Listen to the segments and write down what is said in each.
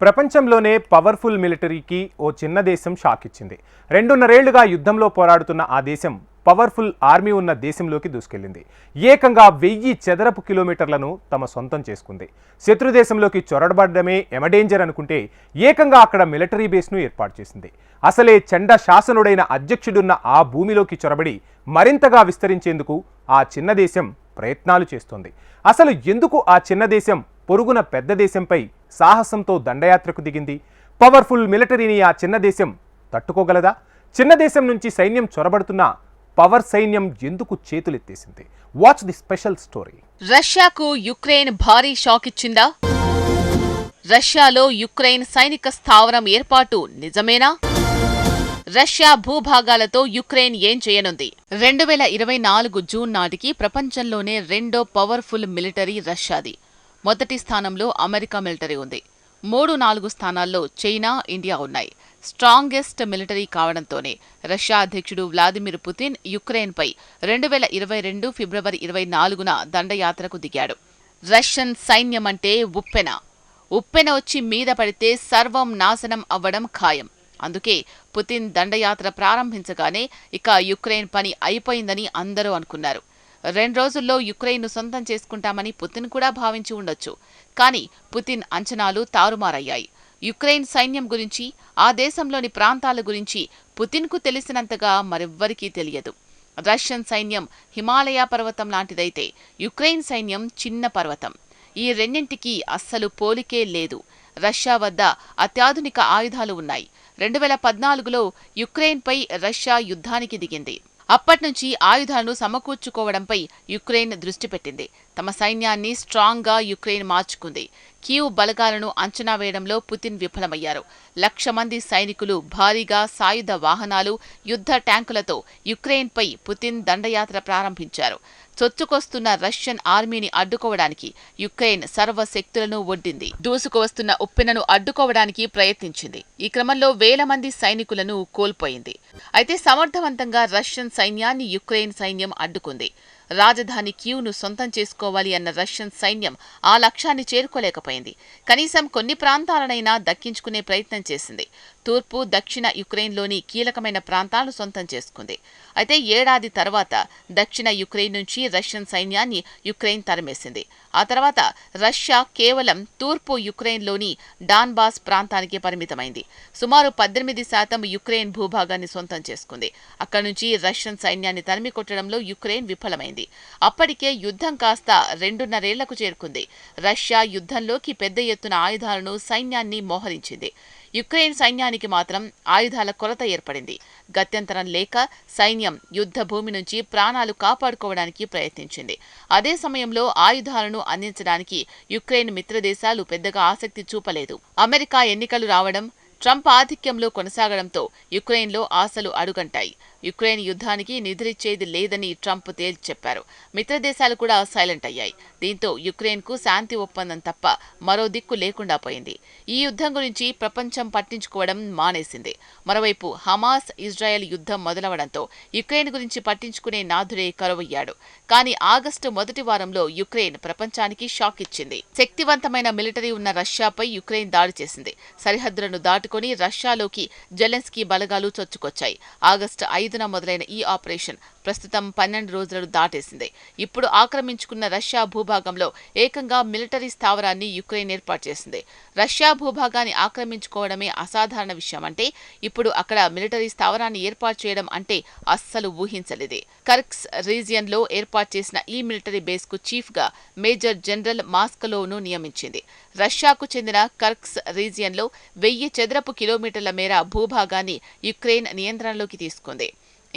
ప్రపంచంలోనే పవర్ఫుల్ మిలిటరీకి ఓ చిన్న దేశం షాక్ ఇచ్చింది రెండున్నరేళ్ళుగా యుద్ధంలో పోరాడుతున్న ఆ దేశం పవర్ఫుల్ ఆర్మీ ఉన్న దేశంలోకి దూసుకెళ్ళింది ఏకంగా వెయ్యి చదరపు కిలోమీటర్లను తమ సొంతం చేసుకుంది. శత్రు దేశంలోకి చొరడబడమే ఎమడేంజర్ అనుకుంటే ఏకంగా అక్కడ మిలిటరీ బేస్ను ఏర్పాటు చేసింది. అసలే చండ శాసనుడైన అధ్యక్షుడున్న ఆ భూమిలోకి చొరబడి మరింతగా విస్తరించేందుకు ఆ చిన్న దేశం ప్రయత్నాలు చేస్తోంది. అసలు ఎందుకు ఆ చిన్న దేశం పొరుగున పెద్ద దేశంపై సాహసంతో దండయాత్రకు దిగింది. పవర్ఫుల్ మిలిటరీని ఆ చిన్న దేశం తట్టుకోగలదా? చిన్న దేశం నుంచి సైన్యం చొరబడుతున్న పవర్ సైన్యం ఎందుకు చేతులెత్తేసింది? Watch the special story. రష్యాకు యుక్రెయిన్ భారీ షాక్ ఇచ్చిందా? రష్యాలో యుక్రెయిన్ సైనిక స్థావరం ఏర్పాటు నిజమేనా? రష్యా భూభాగాలతో యుక్రెయిన్ ఏం చేయనుంది? రెండు వేల ఇరవై నాలుగు జూన్ నాటికి ప్రపంచంలోనే రెండో పవర్ఫుల్ మిలిటరీ రష్యాది. మొదటి స్థానంలో అమెరికా మిలిటరీ ఉంది. మూడు నాలుగు స్థానాల్లో చైనా ఇండియా ఉన్నాయి. స్ట్రాంగెస్ట్ మిలిటరీ కావడంతోనే రష్యా అధ్యక్షుడు వ్లాదిమిర్ పుతిన్ యుక్రెయిన్పై రెండు వేల ఇరవై రెండు ఫిబ్రవరి ఇరవై నాలుగున దండయాత్రకు దిగాడు. రష్యన్ సైన్యం అంటే ఉప్పెన. ఉప్పెన వచ్చి మీద పడితే సర్వం నాశనం అవ్వడం ఖాయం. అందుకే పుతిన్ దండయాత్ర ప్రారంభించగానే ఇక యుక్రెయిన్ పని అయిపోయిందని అందరూ అనుకున్నారు. రెండు రోజుల్లో యుక్రెయిన్ను సొంతం చేసుకుంటామని పుతిన్ కూడా భావించి ఉండొచ్చు. కానీ పుతిన్ అంచనాలు తారుమారయ్యాయి. యుక్రెయిన్ సైన్యం గురించి ఆ దేశంలోని ప్రాంతాల గురించి పుతిన్కు తెలిసినంతగా మరెవ్వరికీ తెలియదు. రష్యన్ సైన్యం హిమాలయ పర్వతం లాంటిదైతే యుక్రెయిన్ సైన్యం చిన్న పర్వతం. ఈ రెండింటికి అస్సలు పోలికే లేదు. రష్యా వద్ద అత్యాధునిక ఆయుధాలు ఉన్నాయి. రెండు వేల పద్నాలుగులో యుక్రెయిన్పై రష్యా యుద్ధానికి దిగింది. అప్పట్నుంచి ఆయుధాలను సమకూర్చుకోవడంపై యుక్రెయిన్ దృష్టి పెట్టింది. తమ సైన్యాన్ని స్ట్రాంగ్గా యుక్రెయిన్ మార్చుకుంది. కీవ్ బలగాలను అంచనా వేయడంలో పుతిన్ విఫలమయ్యారు. లక్ష మంది సైనికులు భారీగా సాయుధ వాహనాలు యుద్ధ ట్యాంకులతో యుక్రెయిన్పై పుతిన్ దండయాత్ర ప్రారంభించారు. చొచ్చుకొస్తున్న రష్యన్ ఆర్మీని అడ్డుకోవడానికి యుక్రెయిన్ సర్వశక్తులను ఒడ్డింది. దూసుకువస్తున్న ఉప్పెనను అడ్డుకోవడానికి ప్రయత్నించింది. ఈ క్రమంలో వేల మంది సైనికులను కోల్పోయింది. అయితే సమర్థవంతంగా రష్యన్ సైన్యాన్ని యుక్రెయిన్ సైన్యం అడ్డుకుంది. రాజధాని క్యూను సొంతం చేసుకోవాలి అన్న రష్యన్ సైన్యం ఆ లక్ష్యాన్ని చేరుకోలేకపోయింది. కనీసం కొన్ని ప్రాంతాలనైనా దక్కించుకునే ప్రయత్నం చేసింది. తూర్పు దక్షిణ యుక్రెయిన్లోని కీలకమైన ప్రాంతాలను సొంతం చేసుకుంది. అయితే ఏడాది తర్వాత దక్షిణ యుక్రెయిన్ నుంచి రష్యన్ సైన్యాన్ని యుక్రెయిన్ తరిమేసింది. ఆ తర్వాత రష్యా కేవలం తూర్పు యుక్రెయిన్లోని డాన్బాస్ ప్రాంతానికి పరిమితమైంది. సుమారు పద్దెనిమిది శాతం యుక్రెయిన్ భూభాగాన్ని సొంతం చేసుకుంది. అక్కడి నుంచి రష్యన్ సైన్యాన్ని తరిమి కొట్టడంలో యుక్రెయిన్ విఫలమైంది. అప్పటికే యుద్ధం కాస్త రెండున్నరేళ్ళకు చేరుకుంది. రష్యా యుద్ధంలోకి పెద్ద ఎత్తున ఆయుధాలను సైన్యాన్ని మోహరించింది. యుక్రెయిన్ సైన్యానికి మాత్రం ఆయుధాల కొరత ఏర్పడింది. గత్యంతరం లేక సైన్యం యుద్ధ భూమి నుంచి ప్రాణాలు కాపాడుకోవడానికి ప్రయత్నించింది. అదే సమయంలో ఆయుధాలను అందించడానికి యుక్రెయిన్ మిత్రదేశాలు పెద్దగా ఆసక్తి చూపలేదు. అమెరికా ఎన్నికలు రావడం ట్రంప్ ఆధిక్యంలో కొనసాగడంతో యుక్రెయిన్లో ఆశలు అడుగంటాయి. యుక్రెయిన్ యుద్ధానికి నిధులిచ్చేది లేదని ట్రంప్ తేల్చి చెప్పారు మిత్రదేశాలు కూడా సైలెంట్ అయ్యాయి. దీంతో యుక్రెయిన్కు శాంతి ఒప్పందం తప్ప మరో దిక్కు లేకుండా పోయింది. ఈ యుద్ధం గురించి ప్రపంచం పట్టించుకోవడం మానేసింది. మరోవైపు హమాస్ ఇజ్రాయెల్ యుద్ధం మొదలవడంతో యుక్రెయిన్ గురించి పట్టించుకునే నాథుడే కరువయ్యాడు. కానీ ఆగస్టు మొదటి వారంలో యుక్రెయిన్ ప్రపంచానికి షాక్ ఇచ్చింది. శక్తివంతమైన మిలిటరీ ఉన్న రష్యాపై యుక్రెయిన్ దాడి చేసింది. సరిహద్దులను దాటుకుని రష్యాలోకి జెలెన్స్కీ బలగాలు చొచ్చుకొచ్చాయి. ఆగస్టు ఐదున మొదలైన ఈ ఆపరేషన్ ప్రస్తుతం పన్నెండు రోజులను దాటేసింది. ఇప్పుడు ఆక్రమించుకున్న రష్యా భూభాగంలో ఏకంగా మిలిటరీ స్థావరాన్ని యుక్రెయిన్ ఏర్పాటు చేసింది. రష్యా భూభాగాన్ని ఆక్రమించుకోవడమే అసాధారణ విషయం అంటే ఇప్పుడు అక్కడ మిలిటరీ స్థావరాన్ని ఏర్పాటు చేయడం అంటే అస్సలు ఊహించలేదే. కర్క్స్ రీజియన్లో ఏర్పాటు చేసిన ఈ మిలిటరీ బేస్కు చీఫ్గా మేజర్ జనరల్ మాస్కలోను నియమించింది. రష్యాకు చెందిన కర్క్స్ రీజియన్లో వెయ్యి చదరపు కిలోమీటర్ల మేర భూభాగాన్ని యుక్రెయిన్ నియంత్రణలోకి తీసుకుంది.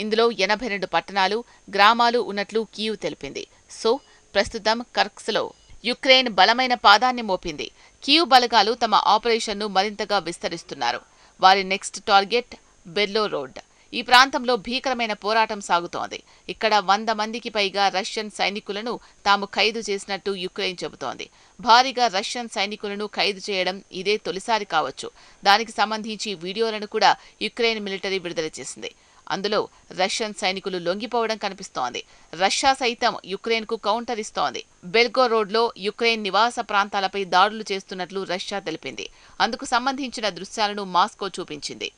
ఇందులో ఎనభై రెండు పట్టణాలు గ్రామాలు ఉన్నట్లు కీవ్ తెలిపింది. సో ప్రస్తుతం కర్క్స్లో యుక్రెయిన్ బలమైన పాదాన్ని మోపింది. కీవ్ బలగాలు తమ ఆపరేషన్ను మరింతగా విస్తరిస్తున్నారు. వారి నెక్స్ట్ టార్గెట్ బెర్లో రోడ్. ఈ ప్రాంతంలో భీకరమైన పోరాటం సాగుతోంది. ఇక్కడ వంద మందికి పైగా రష్యన్ సైనికులను తాము ఖైదు చేసినట్టు యుక్రెయిన్ చెబుతోంది. భారీగా రష్యన్ సైనికులను ఖైదు చేయడం ఇదే తొలిసారి కావచ్చు. దానికి సంబంధించి వీడియోలను కూడా యుక్రెయిన్ మిలిటరీ విడుదల చేసింది. అందులో రష్యన్ సైనికులు లొంగిపోవడం కనిపిస్తోంది. రష్యా సైతం యుక్రెయిన్కు కౌంటర్ ఇస్తోంది. బెల్గోరోడ్లో యుక్రెయిన్ నివాస ప్రాంతాలపై దాడులు చేస్తున్నట్లు రష్యా తెలిపింది. అందుకు సంబంధించిన దృశ్యాలను మాస్కో చూపించింది.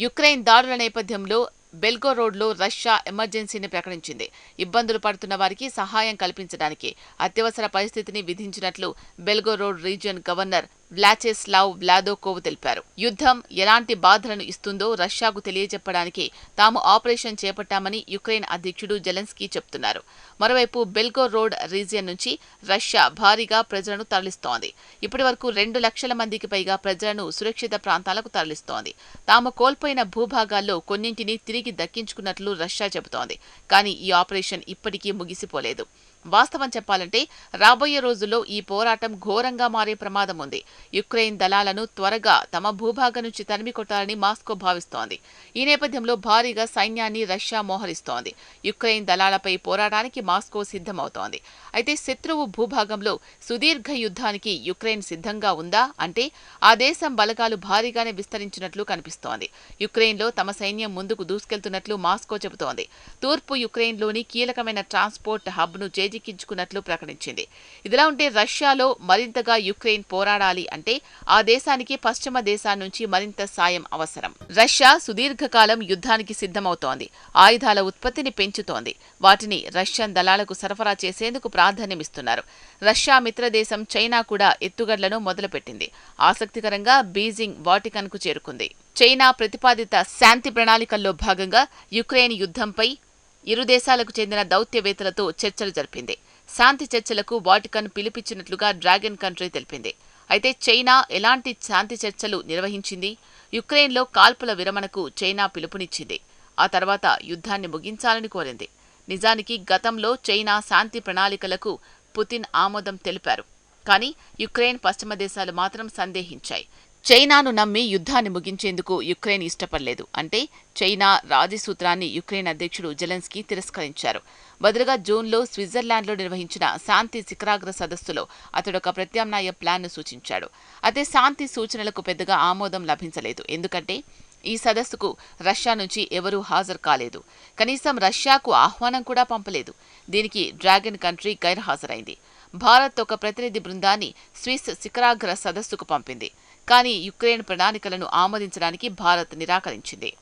యుక్రెయిన్ దాడుల నేపథ్యంలో బెల్గోరోడ్లో రష్యా ఎమర్జెన్సీని ప్రకటించింది. ఇబ్బందులు పడుతున్న వారికి సహాయం కల్పించడానికి అత్యవసర పరిస్థితిని విధించినట్లు Belgorod region governor Vyacheslav Gladkov తెలిపారు. యుద్ధం ఎలాంటి బాధలను ఇస్తుందో రష్యాకు తెలియజెప్పడానికి తాము ఆపరేషన్ చేపట్టామని యుక్రెయిన్ అధ్యక్షుడు జెలెన్స్కీ చెప్తున్నారు. మరోవైపు బెల్గోరోడ్ రీజియన్ నుంచి రష్యా భారీగా ప్రజలను తరలిస్తోంది. ఇప్పటి వరకు రెండు లక్షల మందికి పైగా ప్రజలను సురక్షిత ప్రాంతాలకు తరలిస్తోంది. తాము కోల్పోయిన భూభాగాల్లో కొన్నింటిని తిరిగి దక్కించుకున్నట్లు రష్యా చెబుతోంది. కానీ ఈ ఆపరేషన్ ఇప్పటికీ ముగిసిపోలేదు. వాస్తవం చెప్పాలంటే రాబోయే రోజుల్లో ఈ పోరాటం ఘోరంగా మారే ప్రమాదం ఉంది. యుక్రెయిన్ దళాలను త్వరగా తమ భూభాగం నుంచి తరిమి కొట్టాలని మాస్కో భావిస్తోంది. ఈ నేపథ్యంలో భారీగా సైన్యాన్ని రష్యా మోహరిస్తోంది. యుక్రెయిన్ దళాలపై పోరాటానికి మాస్కో సిద్ధమవుతోంది. అయితే శత్రువు భూభాగంలో సుదీర్ఘ యుద్ధానికి యుక్రెయిన్ సిద్ధంగా ఉందా అంటే ఆ దేశం బలగాలు భారీగానే విస్తరించినట్లు కనిపిస్తోంది. యుక్రెయిన్లో తమ సైన్యం ముందుకు దూసుకెళ్తున్నట్లు మాస్కో చెబుతోంది. తూర్పు యుక్రెయిన్లోని కీలకమైన ట్రాన్స్పోర్ట్ హబ్ను చేజిక్కించుకున్నట్లు ప్రకటించింది. ఇదిలా ఉంటే రష్యాలో మరింతగా యుక్రెయిన్ పోరాడాలి అంటే ఆ దేశానికి పశ్చిమ దేశాల నుంచి మరింత సాయం అవసరం. రష్యా సుదీర్ఘకాలం యుద్ధానికి సిద్ధమవుతోంది. ఆయుధాల ఉత్పత్తిని పెంచుతోంది. వాటిని రష్యన్ దళాలకు సరఫరా చేసేందుకు ప్రాధాన్యమిస్తున్నారు. రష్యా మిత్రదేశం చైనా కూడా ఎత్తుగడలను మొదలుపెట్టింది. ఆసక్తికరంగా బీజింగ్ వాటికన్కు చేరుకుంది. చైనా ప్రతిపాదిత శాంతి ప్రణాళికల్లో భాగంగా యుక్రెయిన్ యుద్ధంపై ఇరు దేశాలకు చెందిన దౌత్యవేత్తలతో చర్చలు జరిపింది. శాంతి చర్చలకు వాటికన్ పిలిపించినట్లుగా డ్రాగన్ కంట్రీ తెలిపింది. అయితే చైనా ఎలాంటి శాంతి చర్చలు నిర్వహించింది? యుక్రెయిన్లో కాల్పుల విరమణకు చైనా పిలుపునిచ్చింది. ఆ తర్వాత యుద్ధాన్ని ముగించాలని కోరింది. నిజానికి గతంలో చైనా శాంతి ప్రణాళికలకు పుతిన్ ఆమోదం తెలిపారు. కానీ యుక్రెయిన్ పశ్చిమ దేశాలు మాత్రం సందేహించాయి. చైనాను నమ్మి యుద్ధాన్ని ముగించేందుకు యుక్రెయిన్ ఇష్టపడలేదు. అంటే చైనా రాజీ సూత్రాన్ని యుక్రెయిన్ అధ్యక్షుడు జెలెన్స్కీ తిరస్కరించారు. బదులుగా జూన్లో స్విట్జర్లాండ్లో నిర్వహించిన శాంతి శిఖరాగ్ర సదస్సులో అతడొక ప్రత్యామ్నాయ ప్లాన్ను సూచించాడు. అయితే శాంతి సూచనలకు పెద్దగా ఆమోదం లభించలేదు. ఎందుకంటే ఈ సదస్సుకు రష్యా నుంచి ఎవరూ హాజరు కాలేదు. కనీసం రష్యాకు ఆహ్వానం కూడా పంపలేదు. దీనికి డ్రాగన్ కంట్రీ గైర్హాజరైంది. భారత్ ఒక ప్రతినిధి బృందాన్ని స్విస్ శిఖరాగ్ర సదస్సుకు పంపింది. కానీ యుక్రెయిన్ ప్రణాళికలను ఆమోదించడానికి భారత్ నిరాకరించింది.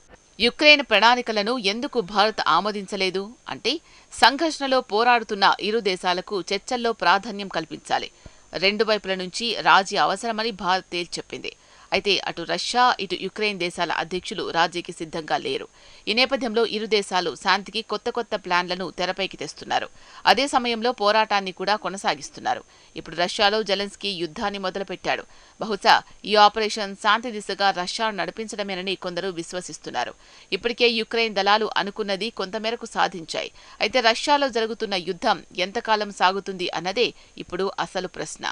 యుక్రెయిన్ ప్రణాళికలను ఎందుకు భారత్ ఆమోదించలేదు? అంటే సంఘర్షణలో పోరాడుతున్న ఇరు దేశాలకు చర్చల్లో ప్రాధాన్యం కల్పించాలి. రెండు వైపుల నుంచి రాజీ అవసరమని భారత్ తేల్చెప్పింది అయితే అటు రష్యా ఇటు యుక్రెయిన్ దేశాల అధ్యక్షులు రాజీకి సిద్ధంగా లేరు. ఈ నేపథ్యంలో ఇరు దేశాలు శాంతికి కొత్త కొత్త ప్లాన్లను తెరపైకి తెస్తున్నారు. అదే సమయంలో పోరాటాన్ని కూడా కొనసాగిస్తున్నారు. ఇప్పుడు రష్యాలో జెలెన్స్కీ యుద్ధాన్ని మొదలుపెట్టాడు. బహుశా ఈ ఆపరేషన్ శాంతి దిశగా రష్యాను నడిపించడమేనని కొందరు విశ్వసిస్తున్నారు. ఇప్పటికే యుక్రెయిన్ దళాలు అనుకున్నది కొంతమేరకు సాధించాయి. అయితే రష్యాలో జరుగుతున్న యుద్ధం ఎంతకాలం సాగుతుంది అన్నదే ఇప్పుడు అసలు ప్రశ్న.